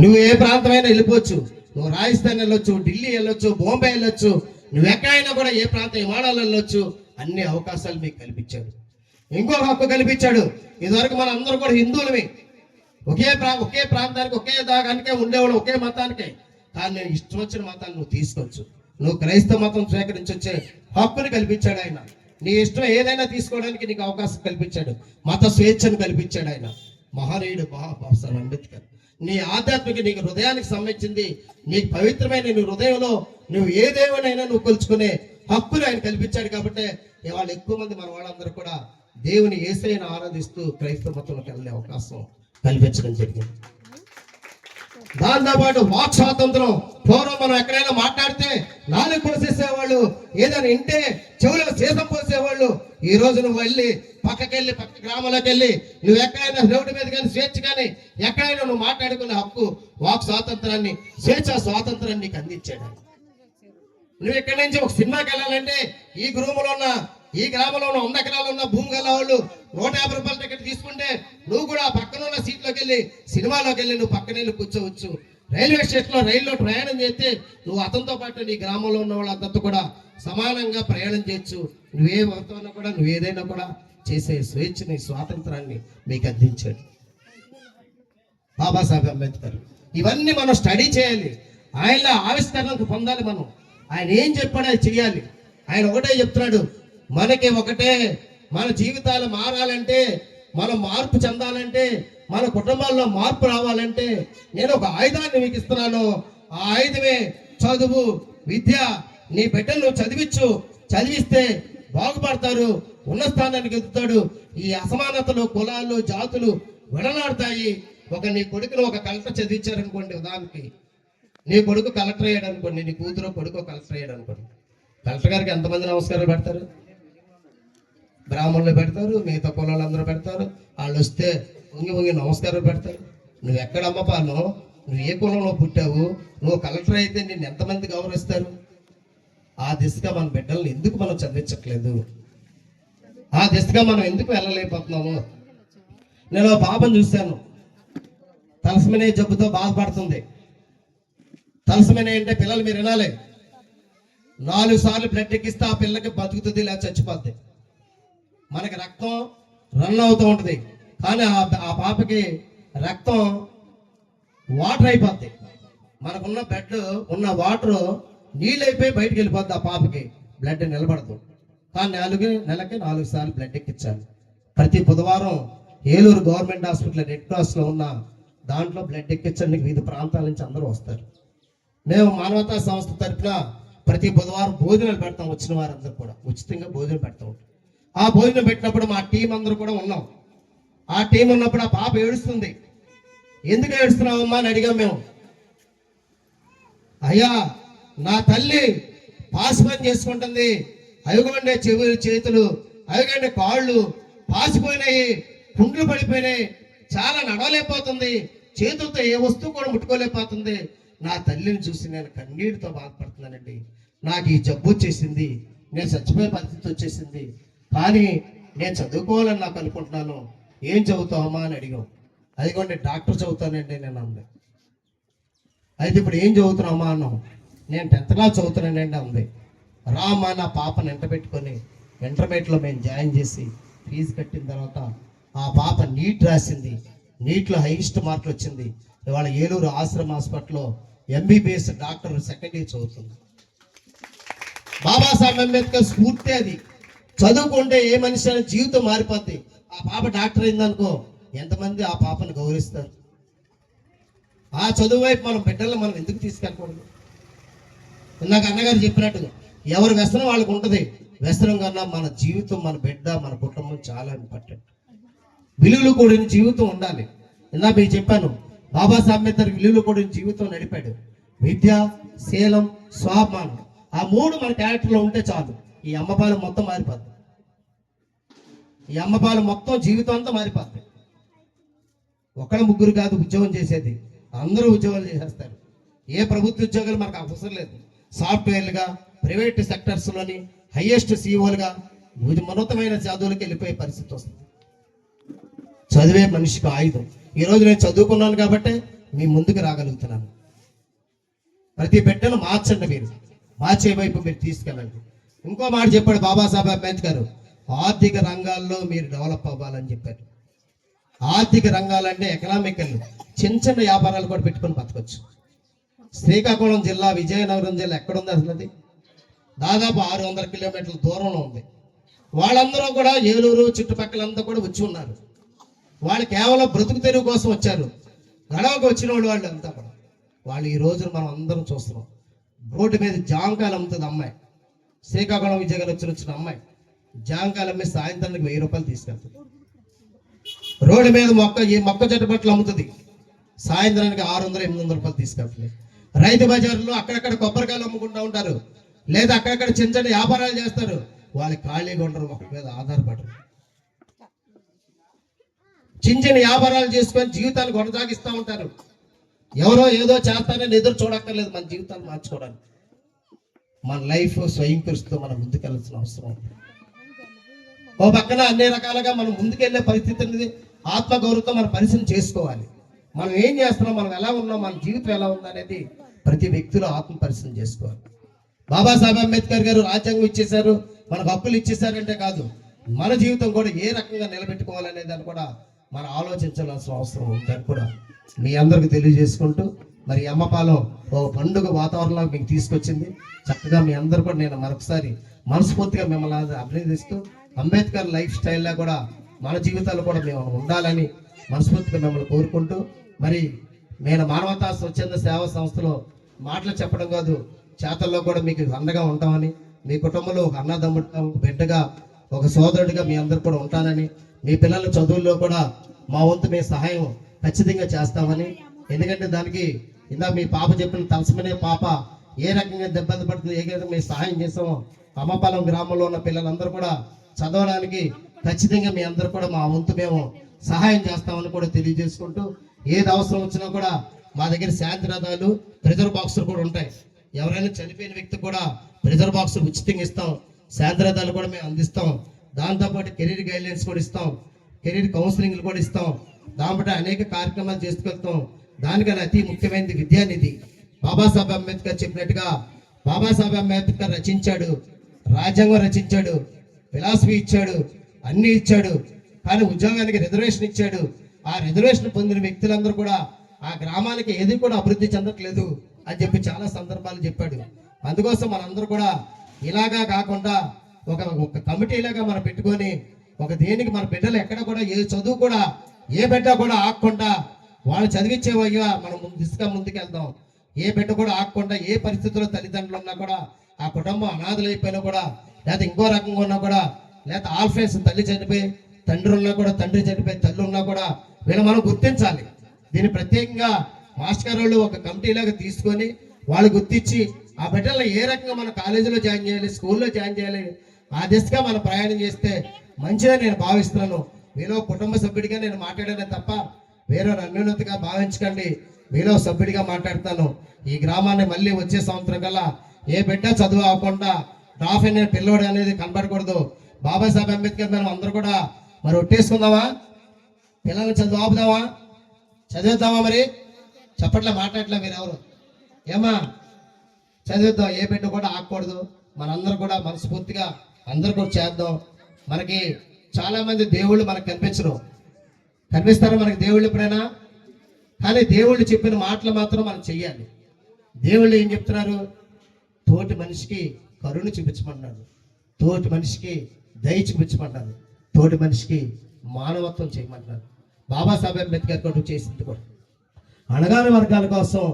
నువ్వు ఏ ప్రాంతమైనా వెళ్ళిపోవచ్చు. నువ్వు రాజస్థాన్ వెళ్ళొచ్చు ఢిల్లీ వెళ్ళొచ్చు బాంబే వెళ్ళొచ్చు నువ్వు ఎక్కడైనా కూడా ఏ ప్రాంతం హిమాలయాలు వెళ్ళొచ్చు అన్ని అవకాశాలు మీకు కల్పించాడు. ఇంకో హక్కు కల్పించాడు. ఇదివరకు మన అందరూ కూడా హిందువులమే. ఒకే ప్రా ఒకే ప్రాంతానికి ఒకే దాగానికే ఉండేవాడు ఒకే మతానికే. కానీ నేను ఇష్టం వచ్చిన మతాన్ని నువ్వు తీసుకోవచ్చు. నువ్వు క్రైస్తవ మతం స్వీకరించొచ్చే హక్కుని కల్పించాడు ఆయన. నీ ఇష్టం ఏదైనా తీసుకోవడానికి నీకు అవకాశం కల్పించాడు. మత స్వేచ్ఛను కల్పించాడు ఆయన. మహనీయుడు బాబాసాహెబ్ అంబేద్కర్. నీ ఆధ్యాత్మిక నీకు హృదయానికి సంబంధించింది నీకు పవిత్రమైన నీ హృదయంలో నువ్వు ఏ దేవునైనా నువ్వు కొలుచుకునే హక్కులు ఆయన కల్పించాడు కాబట్టి ఇవాళ ఎక్కువ మంది మన వాళ్ళందరూ కూడా దేవుని ఏసైనా ఆరాధిస్తూ క్రైస్తవ మతంలోకి వెళ్ళే అవకాశం కల్పించడం జరిగింది. దాంతో పాటు వాక్ స్వాతంత్రం పూర్వం మనం ఎక్కడైనా మాట్లాడితే నాలుగు పోసేసేవాళ్ళు ఏదైనా ఇంటే చెవులో సీసం పోసేవాళ్ళు. ఈ రోజు నువ్వు వెళ్ళి పక్కకెళ్ళి పక్క గ్రామంలోకి వెళ్ళి నువ్వు ఎక్కడైనా రోడ్డు మీద కానీ స్వేచ్ఛ కానీ ఎక్కడైనా నువ్వు మాట్లాడుకునే హక్కు వాక్ స్వాతంత్రాన్ని స్వేచ్ఛ స్వాతంత్రాన్ని నీకు అందించాడు. నువ్వు ఇక్కడి నుంచి ఒక సినిమాకి వెళ్ళాలంటే ఈ గ్రూములో ఉన్న ఈ గ్రామంలో ఉన్న వంద ఎకరాలు ఉన్న భూమి గల వాళ్ళు నూట యాభై రూపాయల టికెట్ తీసుకుంటే నువ్వు కూడా ఆ పక్కన ఉన్న వెళ్ళి సినిమాలోకి వెళ్ళి నువ్వు పక్కన వెళ్ళి కూర్చోవచ్చు. రైల్వే స్టేషన్లో రైల్లో ప్రయాణం చేస్తే నువ్వు అతనితో పాటు నీ గ్రామంలో ఉన్న వాళ్ళందరితో కూడా సమానంగా ప్రయాణం చేయొచ్చు. నువ్వే వర్తమానం కూడా నువ్వు ఏదైనా కూడా చేసే స్వేచ్ఛని స్వాతంత్రాన్ని మీకు అందించాడు. బాబాసాహెబ్ అంబేద్కర్. ఇవన్నీ మనం స్టడీ చేయాలి. ఆయన ఆవిష్కరణకు పొందాలి మనం. ఆయన ఏం చెప్పాడో అది ఆయన ఒకటే చెప్తున్నాడు మనకి ఒకటే మన జీవితాలు మారాలంటే మనం మార్పు చెందాలంటే మన కుటుంబాల్లో మార్పు రావాలంటే నేను ఒక ఆయుధాన్ని మీకు ఇస్తున్నాను ఆ ఆయుధమే చదువు విద్య. నీ బిడ్డలు చదివించు. చదివిస్తే బాగుపడతారు. ఉన్న స్థానానికి ఎదుగుతాడు. ఈ అసమానతలు కులాలు జాతులు విడనాడతాయి ఒక నీ కొడుకును ఒక కలెక్టర్ చదివించారనుకోండి ఉదాహరణకి. నీ కొడుకు కలెక్టర్ అయ్యాడు అనుకోండి. నీ కూతురు కొడుకు కలెక్టర్ అయ్యాడు అనుకోండి. కలెక్టర్ గారికి ఎంతమంది నమస్కారాలు పెడతారు? బ్రాహ్మణులు పెడతారు మిగతా కులాలు అందరూ పెడతారు. వాళ్ళు వస్తే వంగి వంగి నమస్కారం పెడతారు. నువ్వు ఎక్కడ అమ్మ నువ్వు ఏ కులంలో పుట్టావు? నువ్వు కలెక్టర్ అయితే నిన్ను ఎంతమంది గౌరవిస్తారు? ఆ దిశగా మన బిడ్డల్ని ఎందుకు మనం చదివించట్లేదు? ఆ దిశగా మనం ఎందుకు వెళ్ళలేకపోతున్నాము? నేను పాపను చూశాను. తలసమనే జబ్బుతో బాధపడుతుంది. తలసమనే అంటే పిల్లలు మీరు వినాలి. నాలుగు సార్లు బ్లడ్ ఎక్కిస్తే ఆ పిల్లకి బతుకుతుంది లేదా చచ్చిపోద్ది. మనకి రక్తం రన్ అవుతూ ఉంటుంది. కానీ ఆ ఆ పాపకి రక్తం వాటర్ అయిపోద్ది. మనకున్న బెడ్ ఉన్న వాటర్ నీళ్ళు అయిపోయి బయటకు వెళ్ళిపోద్ది ఆ పాపకి. బ్లడ్ నిలబడదు. కానీ నాలుగు నెలకి నాలుగు సార్లు బ్లడ్ ఎక్కించాలి ప్రతి బుధవారం ఏలూరు గవర్నమెంట్ హాస్పిటల్ రెడ్ క్రాస్లో ఉన్న దాంట్లో బ్లడ్ ఎక్కించండి వివిధ ప్రాంతాల నుంచి అందరూ వస్తారు. మేము మానవతా సంస్థ తరఫున ప్రతి బుధవారం భోజనాలు పెడతాం వచ్చిన వారందరూ కూడా. ఉచితంగా భోజనం పెడతాం. ఆ భోజనం పెట్టినప్పుడు మా టీం అందరూ కూడా ఉన్నాం. ఆ టీం ఉన్నప్పుడు ఆ పాప ఏడుస్తుంది. ఎందుకు ఏడుస్తున్నావమ్మా? అని అడిగాం మేము. అయ్యా నా తల్లి పాసిపోయిన పని చేసుకుంటుంది. అవిగండే చెవులు చేతులు అవిగండే కాళ్ళు పాసిపోయినాయి కుండ్లు పడిపోయినాయి. చాలా నడవలేకపోతుంది. చేతులతో ఏ వస్తువు కూడా ముట్టుకోలేకపోతుంది. నా తల్లిని చూసి నేను కన్నీటితో బాధపడుతున్నానండి. నాకు ఈ జబ్బు వచ్చేసింది. నేను చచ్చిపోయే పరిస్థితి వచ్చేసింది. కానీ నేను చదువుకోవాలని నాకు అనుకుంటున్నాను. ఏం చదువుతావమ్మా అని అడిగాం అదిగోండి డాక్టర్ చదువుతానండి నేను అంది. అయితే ఇప్పుడు ఏం చదువుతున్నామా అన్నాం నేను టెన్త్ క్లాస్ చదువుతున్నానండి అంది. రామా నా పాపను ఎంట పెట్టుకొని ఇంటర్మీడియట్లో మేము జాయిన్ చేసి ఫీజు కట్టిన తర్వాత ఆ పాప నీట్ రాసింది. నీట్లో హైయెస్ట్ మార్కులు వచ్చింది. ఇవాళ ఏలూరు ఆశ్రమ హాస్పిటల్లో ఎంబీబీఎస్ డాక్టర్ సెకండ్ ఇయర్ చదువుతుంది. బాబాసాహెబ్ అంబేద్కర్ స్ఫూర్తి అది. చదువుకుంటే ఏ మనిషి అయినా జీవితం మారిపోద్ది. ఆ పాప డాక్టర్ అయిందనుకో ఎంతమంది ఆ పాపను గౌరవిస్తారు? ఆ చదువు వైపు మనం బిడ్డలను మనం ఎందుకు తీసుకెళ్ళకూడదు? ఇందాక అన్నగారు చెప్పినట్టుగా ఎవరి వ్యసనం వాళ్ళకు ఉంటుంది. వ్యసనం కన్నా మన జీవితం మన బిడ్డ మన కుటుంబం చాలా ఇంపార్టెంట్. విలువలు కూడిన జీవితం ఉండాలి. ఇందా మీకు చెప్పాను బాబాసాహెబ్ అంబేద్కర్ విలువలు కూడిన జీవితం నడిపాడు. విద్య శీలం స్వాభిమానం ఆ మూడు మన క్యారెక్టర్లో ఉంటే చాలు. ఈ అమ్మపాలెం మొత్తం మారిపోతుంది ఈ అమ్మపాలు మొత్తం జీవితం అంతా మారిపోతుంది ఒకళ్ళ ముగ్గురు కాదు ఉద్యోగం చేసేది. అందరూ ఉద్యోగాలు చేసేస్తారు. ఏ ప్రభుత్వ ఉద్యోగాలు మనకు అవసరం లేదు. సాఫ్ట్వేర్లుగా ప్రైవేట్ సెక్టర్స్లోని హయ్యెస్ట్ సీఓలుగా ఉన్నతమైన చదువులకు వెళ్ళిపోయే పరిస్థితి వస్తుంది. చదివే మనిషికి ఆయుధం. ఈ రోజు నేను చదువుకున్నాను కాబట్టి మీ ముందుకు రాగలుగుతున్నాను. ప్రతి బిడ్డను మార్చండి మీరు. మార్చే వైపు మీరు తీసుకెళ్ళండి. ఇంకో మాట చెప్పాడు బాబాసాహెబ్ అంబేద్కర్. ఆర్థిక రంగాల్లో మీరు డెవలప్ అవ్వాలని చెప్పారు. ఆర్థిక రంగాలంటే ఎకనామికల్ చిన్న చిన్న వ్యాపారాలు కూడా పెట్టుకొని బతకొచ్చు. శ్రీకాకుళం జిల్లా విజయనగరం జిల్లా ఎక్కడుంది అసలు అది? దాదాపు ఆరు వందల కిలోమీటర్ల దూరంలో ఉంది. వాళ్ళందరూ కూడా ఏలూరు చుట్టుపక్కలంతా కూడా వచ్చి ఉన్నారు. వాళ్ళు కేవలం బ్రతుకు తెరువు కోసం వచ్చారు. గడవకు వచ్చిన వాళ్ళు వాళ్ళు అంతా కూడా. వాళ్ళు ఈ రోజున మనం అందరం చూస్తున్నాం. రోడ్డు మీద జాంకాయలు అమ్ముతుంది అమ్మాయి. శ్రీకాకుళం విజయనగరం వచ్చిన వచ్చిన అమ్మాయి. జాంకాయలు అమ్మి సాయంత్రానికి వెయ్యి రూపాయలు తీసుకెళ్తుంది. రోడ్డు మీద మొక్క ఈ మొక్క చెట్టు బట్టలు అమ్ముతుంది. సాయంత్రానికి ఆరు వందల ఎనిమిది వందల రూపాయలు తీసుకెళ్తుంది. రైతు బజార్లో అక్కడక్కడ కొబ్బరికాయలు అమ్ముకుంటూ ఉంటారు. లేదా అక్కడక్కడ చిన్న చిన్న వ్యాపారాలు చేస్తారు. వాళ్ళు ఖాళీగా ఉండరు ఒకరి మీద ఆధారపడరు. చిన్న చిన్న వ్యాపారాలు చేసుకొని జీవితాలు కొనసాగిస్తూ ఉంటారు. ఎవరో ఏదో చేస్తారని ఎదురు చూడక్కర్లేదు మన జీవితాలు మార్చుకోవడానికి. మన లైఫ్ స్వయం కృషితో మనం ముందుకెళ్ళాల్సిన అవసరం ఉంది. ఓ పక్కన అన్ని రకాలుగా మనం ముందుకెళ్ళే పరిస్థితి అనేది ఆత్మగౌరవంతో మనం పరిశీలన చేసుకోవాలి. మనం ఏం చేస్తున్నాం? మనం ఎలా ఉన్నాం? మన జీవితం ఎలా ఉందనేది ప్రతి వ్యక్తిలో ఆత్మ పరిశీలన చేసుకోవాలి. బాబాసాహెబ్ అంబేద్కర్ గారు రాజ్యాంగం ఇచ్చేశారు. మనకు హక్కులు ఇచ్చేశారంటే కాదు మన జీవితం కూడా ఏ రకంగా నిలబెట్టుకోవాలనే దాన్ని కూడా మనం ఆలోచించాల్సిన అవసరం ఉందని కూడా మీ అందరికి తెలియజేసుకుంటూ మరి అమ్మపాలెం ఓ పండుగ వాతావరణంలో మీకు తీసుకొచ్చింది. చక్కగా మీ అందరు కూడా నేను మరొకసారి మనస్ఫూర్తిగా మిమ్మల్ని అభినందిస్తూ అంబేద్కర్ లైఫ్ స్టైల్లో కూడా మన జీవితాలు కూడా మేము ఉండాలని మనస్ఫూర్తిగా మిమ్మల్ని కోరుకుంటూ మరి నేను మానవతా స్వచ్ఛంద సేవా సంస్థలో మాటలు చెప్పడం కాదు చేతల్లో కూడా మీకు అండగా ఉంటామని మీ కుటుంబంలో ఒక అన్నదమ్ముడిగా ఒక బిడ్డగా ఒక సోదరుడిగా మీ అందరు కూడా ఉంటానని మీ పిల్లల చదువుల్లో కూడా మా వంతు మీ సహాయం ఖచ్చితంగా చేస్తామని ఎందుకంటే దానికి ఇందా మీ పాప చెప్పిన తలసమనే పాప ఏ రకంగా ఇబ్బంది పడుతుంది ఏ రకంగా మేము సహాయం చేస్తామో అమ్మపాలెం గ్రామంలో ఉన్న పిల్లలందరూ కూడా చదవడానికి ఖచ్చితంగా మీ అందరూ కూడా మా వంతు మేము సహాయం చేస్తామని కూడా తెలియజేసుకుంటూ ఏది అవసరం వచ్చినా కూడా మా దగ్గర శాంతి రథాలు ప్రెజర్ బాక్సులు కూడా ఉంటాయి. ఎవరైనా చనిపోయిన వ్యక్తి కూడా ప్రెజర్ బాక్స్ ఉచితంగా ఇస్తాం. శాంతి రథాలు కూడా మేము అందిస్తాం. దాంతోపాటు కెరీర్ గైడ్లైన్స్ కూడా ఇస్తాం. కెరీర్ కౌన్సిలింగ్లు కూడా ఇస్తాం. దాంతో అనేక కార్యక్రమాలు చేసుకెళ్తాం. దానికన్నా అతి ముఖ్యమైనది విద్యానిధి. బాబాసాహెబ్ అంబేద్కర్ చెప్పినట్టుగా బాబాసాహెబ్ అంబేద్కర్ రచించాడు రాజ్యాంగం రచించాడు ఫిలాసఫీ ఇచ్చాడు అన్ని ఇచ్చాడు కానీ ఉద్యోగానికి రిజర్వేషన్ ఇచ్చాడు. ఆ రిజర్వేషన్ పొందిన వ్యక్తులందరూ కూడా ఆ గ్రామానికి ఏది కూడా అభివృద్ధి చెందట్లేదు అని చెప్పి చాలా సందర్భాలు చెప్పాడు. అందుకోసం మనందరూ కూడా ఇలాగా కాకుండా ఒక ఒక కమిటీలాగా మనం పెట్టుకొని ఒక దేనికి మన బిడ్డలు ఎక్కడ కూడా ఏ చదువు కూడా ఏ బిడ్డ కూడా ఆగకుండా వాళ్ళు చదివించే వైగా మనం దిశగా ముందుకెళ్దాం. ఏ బిడ్డ కూడా ఆగకుండా ఏ పరిస్థితుల్లో తల్లిదండ్రులు ఉన్నా కూడా ఆ కుటుంబం అనాథలైపోయినా కూడా లేకపోతే ఇంకో రకంగా ఉన్నా కూడా లేకపోతే ఆల్ఫేస్ తల్లి చనిపోయి తండ్రి ఉన్నా కూడా తండ్రి చనిపోయి తల్లి ఉన్నా కూడా వీళ్ళు మనం గుర్తించాలి. దీన్ని ప్రత్యేకంగా మాస్టర్ వాళ్ళు ఒక కమిటీలాగా తీసుకొని వాళ్ళు గుర్తించి ఆ బిడ్డలను ఏ రకంగా మన కాలేజీలో జాయిన్ చేయాలి స్కూల్లో జాయిన్ చేయాలి ఆ దిశగా మనం ప్రయాణం చేస్తే మంచిగా నేను భావిస్తున్నాను. మీలో కుటుంబ సభ్యుడిగా నేను మాట్లాడానే తప్ప వేరే అన్యోన్యతగా భావించకండి. మీలో సభ్యుడిగా మాట్లాడతాను. ఈ గ్రామాన్ని మళ్ళీ వచ్చే సంవత్సరం కల్లా ఏ బిడ్డ చదువు అవ్వకుండా డ్రాప్ అనే పిల్లోడు అనేది కనబడకూడదు. బాబాసాహెబ్ అంబేద్కర్ మనం అందరూ కూడా మరి ఒట్టేసుకుందామా? పిల్లల్ని చదువు ఆపుదామా చదివిద్దామా మరి? చెప్పట్లే మాట్లాడలే మీరు ఎవరు ఏమా చదివిద్దాం ఏ బిడ్డ కూడా ఆగకూడదు. మనందరూ కూడా మనస్ఫూర్తిగా అందరూ కూడా చేద్దాం. మనకి చాలామంది దేవుళ్ళు మనకు కనిపించరు. కనిపిస్తారా మనకి దేవుళ్ళు ఎప్పుడైనా? కానీ దేవుళ్ళు చెప్పిన మాటలు మాత్రం మనం చెయ్యాలి. దేవుళ్ళు ఏం చెప్తున్నారు? తోటి మనిషికి కరుణ చూపించమన్నాడు తోటి మనిషికి దయ చూపించమన్నాడు తోటి మనిషికి మానవత్వం చేయమంటున్నాడు బాబాసాహెబ్ అంబేద్కర్ కూడా చేసింది కూడా. అణగాని వర్గాల కోసం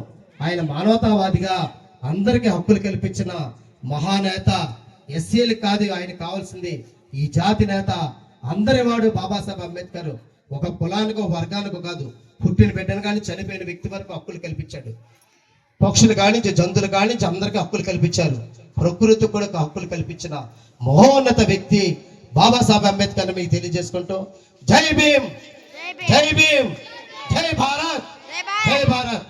ఆయన మానవతావాదిగా అందరికీ హక్కులు కల్పించిన మహానేత ఎస్సీలు కాదు ఆయన కావాల్సింది ఈ జాతి నేత అందరి వాడు బాబాసాహెబ్ అంబేద్కర్. ఒక కులానికో వర్గానికో కాదు పుట్టిన బిడ్డను కానీ చనిపోయిన వ్యక్తి వరకు హక్కులు కల్పించాడు. పక్షులు కానించి జంతువులు కానించి అందరికీ హక్కులు కల్పించారు. ప్రకృతి కూడా హక్కులు కల్పించిన మహోన్నత వ్యక్తి బాబాసాహెబ్ అంబేద్కర్ మీకు తెలియజేసుకుంటూ జై భీమ్! జై భీమ్! జై భారత్! జై భారత్!